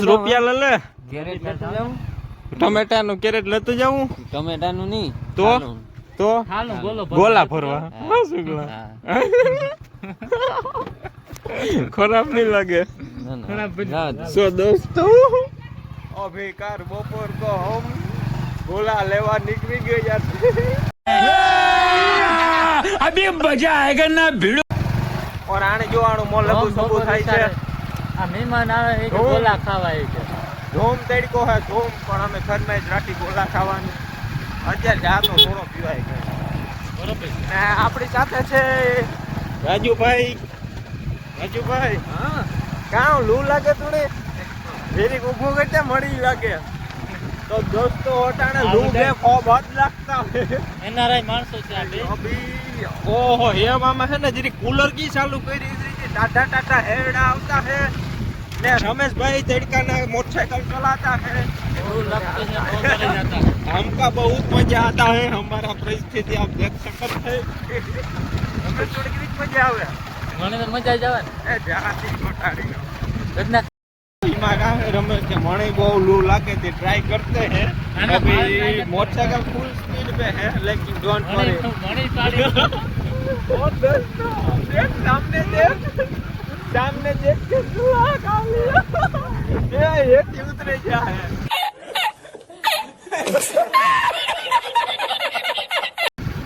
દસ રૂપિયા લે લે. કેરેટ લેતા જાઉં. ટમેટા નું કેરેટ લેતું જાવું ટમેટાનું નહીં તો? તો ગોલા ભરવા ખરાબ નહીં લાગે. ના, ના. સો દોસ્તો. અભિકાર બપોર તો હમ. ગોલા લેવા નીકળી ગયા અભી મજા આયેગા ના ભીડો. ઓર આને જોવાનું મોં લબુ ધોમ સબુ થાય છે. આ મહેમાન આવે એ ગોલા ખાવાય કે ધૂમ તડકો હે ધૂમ પણ અમે ઘરમાં જ રાખી ગોલા ખાવાની. અત્યારે જાતો થોડો પીવાય ગયો બરોબર. ને આપણી સાથે છે રાજુભાઈ. રાજુભાઈ હા. કાં લૂ લાગે થોડી વેરી ઊભું કરતા મળી લાગે. તો દોસ્તો અટાણે લૂ બે ખૂબ જ લાગતા એનઆરઆઈ માણસો છે આ બે. ઓહો હે આમાં છે ને જરી કુલર કી ચાલુ કરી દીધી ટાટા ટાટા હેડા આવતા હે. ને રમેશભાઈ તડકાના મોટરસાઇકલ ચલાતા હે. हमका बहुत મજા आता હે हमारा પરિસ્થિતિ आप देख सकते हैं हमें छोड़ के मजा आवे મને તો મજા જ આવે ને. એ જાતી મટાડી ના મારા બહુ લૂ લાગે તે ટ્રાય કરતે હે. અભી ફૂલ સ્પીડ પે હે लेकिन डोंट सामने देख के दुआ खा लिया ये एक ही उतरे जा है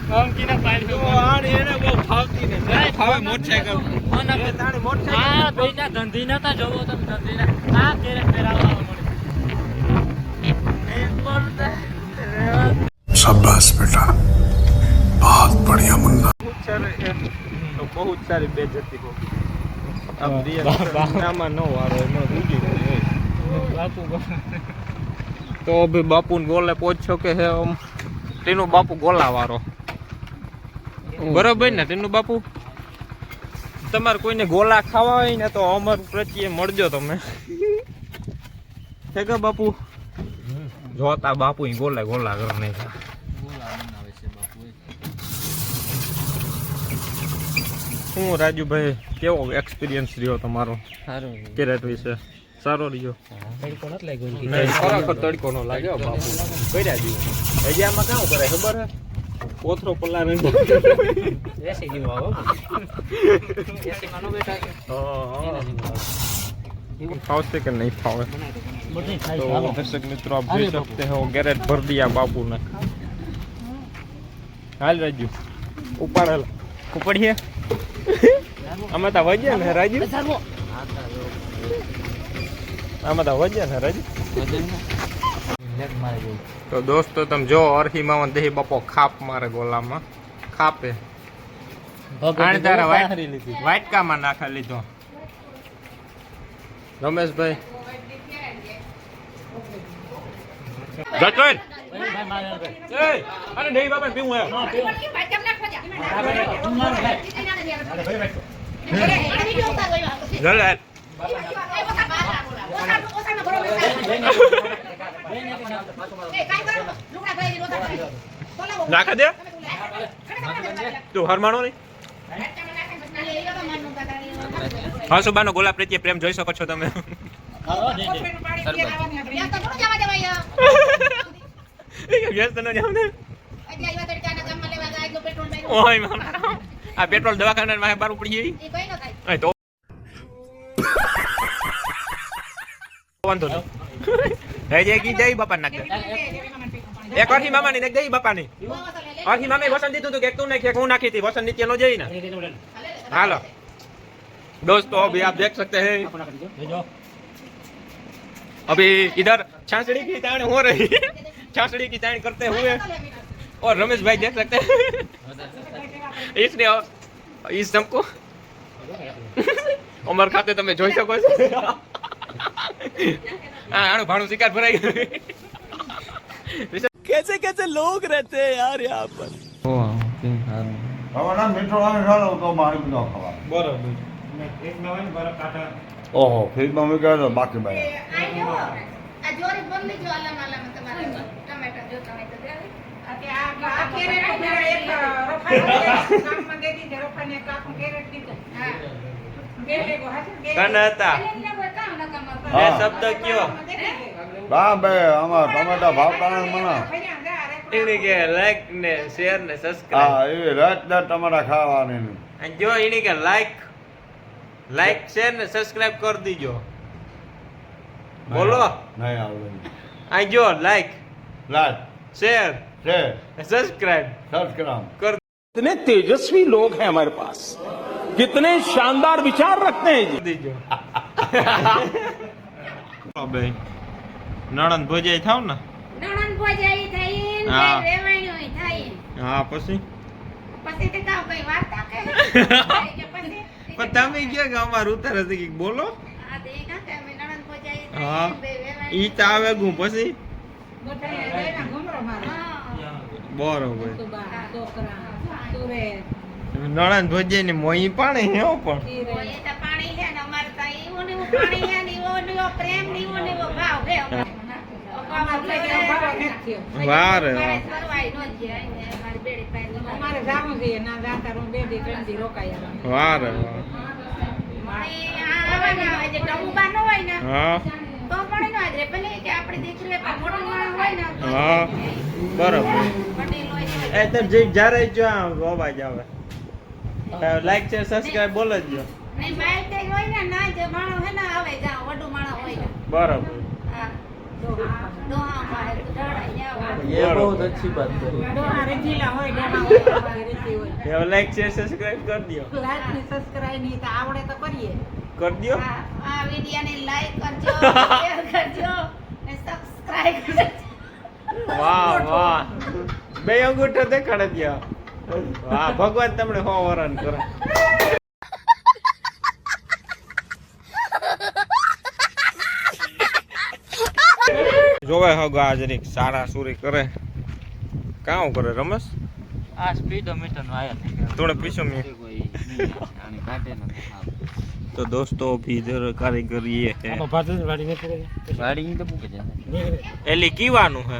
કામ કીના પાડી તો આને એને બહુ ફાવતી ને ફાવે મોટરસાઇકલ ફોન આપે. એ તાણે આ મોટરસાઇકલ ભાઈના ધંધી નતા જોવો તમે ધંધીના આ કેરેટ પહેરાવવા મળી એક બોલતે शाबाश बेटा बहुत बढ़िया मुन्ना बहुत सारे तो बहुत सारी बेइज्जती होगी તો ભઈ બાપુ ગોલે પહોંચ્યો કે હે આમ તેનું બાપુ ગોલા વાળો બરોબર ને તેનું બાપુ? તમારે કોઈને ગોલા ખાવા હોય ને તો અમર પ્રત્યે મળજો તમે. છે કે બાપુ? જોતા બાપુ ગોલે ગોલા કર નહીં હું રાજુભાઈ કેવો એક્સપિરિયન્સ રહ્યો તમારો? સારો. કેરેટ વિશે? સારો રહ્યો. તડકો નથી લાગ્યો ખરેખર તડકો નો લાગ્યો બાપુ. કર્યા દીધું હજી આમાં કામ કરે ખબર કોથરો પલ્લા નહીં એસી જીવો આવો. એસી માનો બેટા ફાવશે કે નહીં ફાવે? તો દર્શક મિત્રો આપ જોઈ શકતે હો ગેરેટ ભર દિયા બાપુને. હાલ રાજુ. ઉપાડેલા. ઉપડીએ? અમે તો વજ્યા ને રાજી અમે તો રાજુ વજન લેગ મારે તો દોસ્તો તમે જો અરહીમાં દેહી બાપો ખાપ મારે ગોલામાં. ખાપે. આને તારા વાઈટ વાટકામાં નાખા લીધો. રમેશભાઈ. જતોય ભાઈ અરે નહીં બાબા પીવું હે. જલે નાખા દે. તું હરમાણો નહીં? સુબાનો ગોલા પ્રત્યે પ્રેમ જોઈ શકો છો તમે. વ્યસ્ત ન જાવ ને. ઓય મારા આ પેટ્રોલ દવાખાના માં બાર ઉપડી ગઈ અહીં તો વાંધો નહીં હે જે કી જઈ બાપા નાખ દે એક અરહી મામાની નાખ દઈ બાપાની અરહી મામે વસન દીધું તું કે એક તું નાખી એક હું નાખી હતી વસન નીચે નો જઈ ને હાલો दोस्तों अभी आप देख सकते हैं દેજો अभी इधर छाछड़ी की ताण हो रही है छाछड़ी की ताण करते हुए और रमेश भाई देख सकते हैं इसने इस सबको ઉમર ખાતે તમે જોઈ શકો છો હા આનું ભાણું શિકાર ભરાઈ ગયું कैसे कैसे लोग रहते हैं यार यहाँ पर હવે ના મીઠો આવે ચાલો તો મારે બધો ખવા બરોબર ઓહો ફ્રીજમાં મૂક્યા તો બાકી ભાઈ કન હતા બે હા. શબ્દ કયો? બા બે આમાં ટમેટા ભાવતા નથી મને કે લાઈક ને શેર ને હા એ રાત ટમેટા ખાવાની અને જો એને કે લાઈક લાઈક શેર ને સબસ્ક્રાઇબ કરી દીજો. બોલો. નહીં આવડે. આ જો like like share છે સબસ્ક્રાઇબ સબસ્ક્રાઇબ કર कितने तेजस्वी लोग हैं हमारे पास कितने शानदार विचार रखते हैं जी દીજો બે નણંદ ભોજાઈ થાવ ને નણંદ ભોજાઈ થઈ ને હા. કઈ રેવાણ્યું થાય હા પછી પછી તે કાવ કઈ વાર્તા કહે કે પછી પણ તમે ક્યાં કે અમારે ઉતારે છે કે બોલો આ તે કાં કે અમે નણંદ ભોજાઈ હા થઈ બે વેવાણ્યું. ઈ તો આવે ગું પછી હા. બરોબર. નણંદ ભોજાઈ ને મોઈ પાણી હે પણ. ને અમારે પાણી ને પ્રેમ ને ભાવ જાવું જોઈએ ના જાતા રૂમ બે દી ત્રણ દી રોકાય જે ન હોય ને હા. એ તો જ્યારે જો અવાજ આવે. બોલો જ જો. નહીં કરી. દોહા રેજીલા હોય દો તો આવડે તો કરીએ. કરી દો આ વિડિયોને લાઈક કરજો શેર કરજો ને સબસ્ક્રાઇબ કરજો. વાહ વાહ. બે અંગૂઠો દેખાડે ગયા વાહ ભગવાન તમને હો વરણ કરે. જોવે હગો હાજરીક જરીક સારા સુરી કરે. કામ કરે રમેશ? આ સ્પીડોમીટર નો આયા થોડે પીછો મે. આની કાઢે નથી તો દોસ્તો અભી ઇધર કારીગરી ये है ગાડી તો પૂકે એલી કીવાનું હે?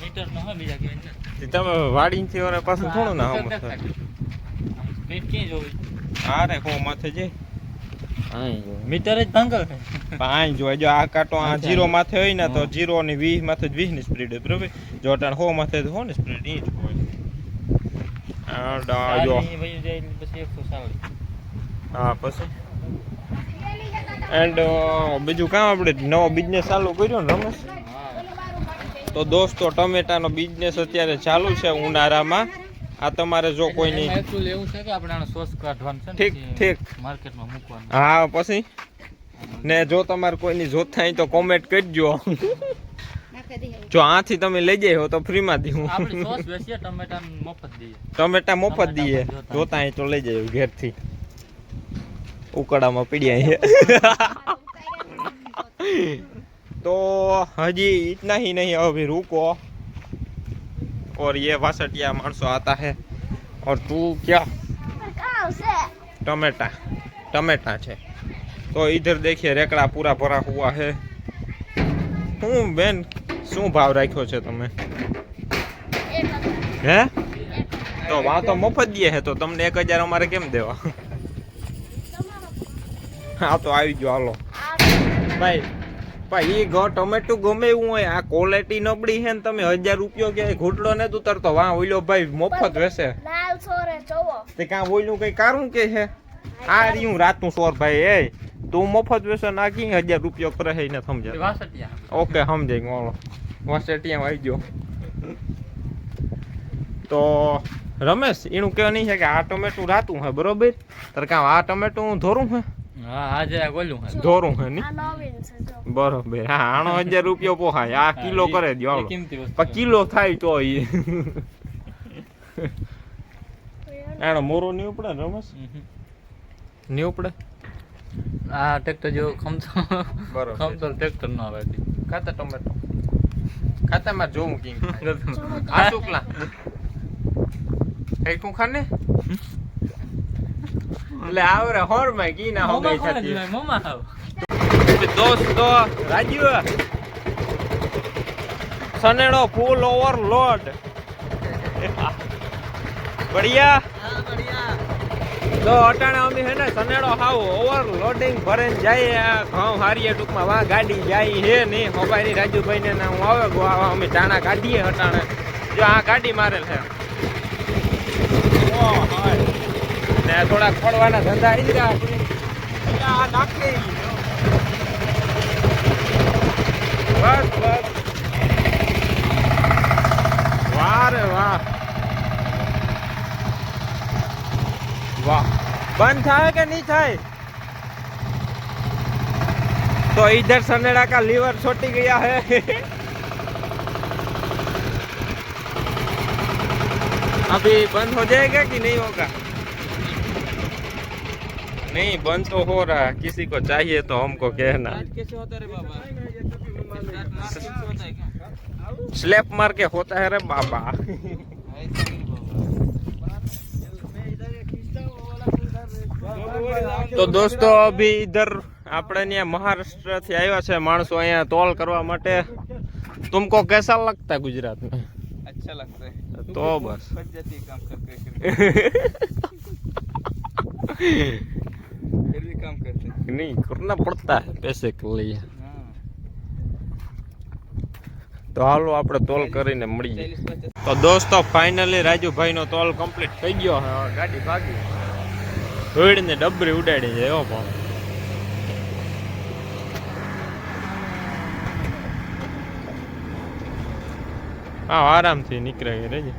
મીટર નો હોય બીજા કે તે તમે વાડી થી ઓરે પાછું થોડું ના હમ સ્પીડ ક્યાં જોવી? હો માથે જઈ મીટર જ ભાંગલ પાંચ જો જો આ કાંટો આ જીરો માથે હોય ને તો જીરો ની વીસ માથે વીસની સ્પીડ હોય બરોબર? જો અટાણ હો માથે હો ને સ્પીડ ઈ જ હોય. આ ડા જો. પછી એકસો સાવડી હા પછી? એન્ડ બીજું કામ આપણે નવો બિઝનેસ ચાલુ કર્યો ને રમેશ? તો દોસ્તો ટમેટાનો બિઝનેસ અત્યારે ચાલુ છે ઉનાળામાં. આ તમારે જો કોઈ નહીં એવું છે કે આપણે આનો સોસ કાઢવાનું છે ઠીક, ઠીક. માર્કેટમાં મૂકવાનું. હા પછી? ને જો તમારે કોઈની જોત થાય તો કોમેન્ટ કરજો. જો આથી તમે લઈ જાય તો ફ્રીમાં દઉં આપણે ટમેટા મફત દઈએ. ટમેટા મફત દઈએ. જોતા તો લઈ જાય ઘેરથી. ઉકાળામાં પીડ્યા છે. તો હજી ઇતના ही નહીં अभी રૂકો. ઓર ये વાસટિયા માણસો આતા હે. ઓર તું क्या टमेटा टमेटा છે. તો इधर દેખીએ રેકડા પૂરા ભરા હુआ है હું બેન શું ભાવ રાખ્યો છે તમે? હે? તો વાતો મફત દે હે તો તમને એક હજાર અમારે કેમ દેવા? હા તો આવી ગયો હાલો. ભાઈ ભાઈ એ ઘ ટમેટું ગમે એવું હોય આ ક્વોલિટી નબળી છે ને તમે હજાર રૂપિયો કે ઘૂંટડો ને ઉતરતો. વાહ ઓઈલો ભાઈ મફત વેસે તે કાં ઓઈલું કઈ કારું કે છે? આ રહ્યું રાતનું સોર ભાઈ એ. તું મફત વેસે ના કી હજાર રૂપિયો કરે છે એને સમજે વાસટિયા ઓકે સમજાઈ ઓળો વાસેટિયા આવી ગયો. તો રમેશ એનું કહેવા નહીં છે કે આ ટમેટું રાતું હે બરોબર? તારે કાં આ ટમેટું ધોરું હે હા આ હા ધોરું હે જો. બરોબર. હા આણો હજાર રૂપિયો પોહાય. આ કિલો કરે દો પણ કિલો થાય તો ઈ. આનો મોરો નહીં ઉપડે રમસની ઉપડે? આ ટ્રેક્ટર જેવો ખમતો બરોબર. ખમતો ટ્રેક્ટર નો આવે. ખાતા ટમેટો. ખાતા માં જોઉં કિંગ આ શુક્લા. કઈ તું ખાને એટલે આવરે હોરમાં કી ના હો ગઈ થતી જીવાય? મોંમાં આવ. દોસ્તો રાજુ સનેડો ફૂલ ઓવરલોડ બઢિયા. તો અટાણે અમે હે ને સનેડો હાવ ઓવરલોડિંગ ભરીને જાય આ ઘઉં હારીએ ટૂંકમાં વા ગાડી જાય હે નહીં હોબાઈની રાજુભાઈ ને હું આવે ગો આવા અમે ટાણા કાઢીએ અટાણે. જો આ ગાડી મારેલ છે ઓહ, હાય. ને થોડાક પડવાના ધંધા આવી ગયા આપણે આ નાખી બસ બસ વાહ રે વાહ વાહ બંધ થાય કે નહીં થાય तो इधर सनेड़ा का लीवर छोटी गया है अभी बंद हो जाएगा कि नहीं होगा नहीं बंद तो हो रहा है किसी को चाहिए तो हमको कहना कैसे होता रे बाबा स्लैप मार के होता है रे बाबा તો દોસ્તો અભી ઇધર આપણે ત્યાં મહારાષ્ટ્ર થી આવ્યા છે માણસો અહીંયા તોલ કરવા માટે તુમકો कैसा लगता है गुजरात में अच्छा लगता है नहीं करना पड़ता है पैसे के लिए हाँ તો હાલો આપણે તોલ કરીને મળીએ चालीस पचास તો દોસ્તો ફાઇનલી રાજુભાઈનો તોલ કમ્પ્લીટ થઈ ગયો હવે હવે ગાડી ભાગી ધૂળને ડબરી ઉડાડી જાય હો પણ હા આરામથી નીકળે રહેજે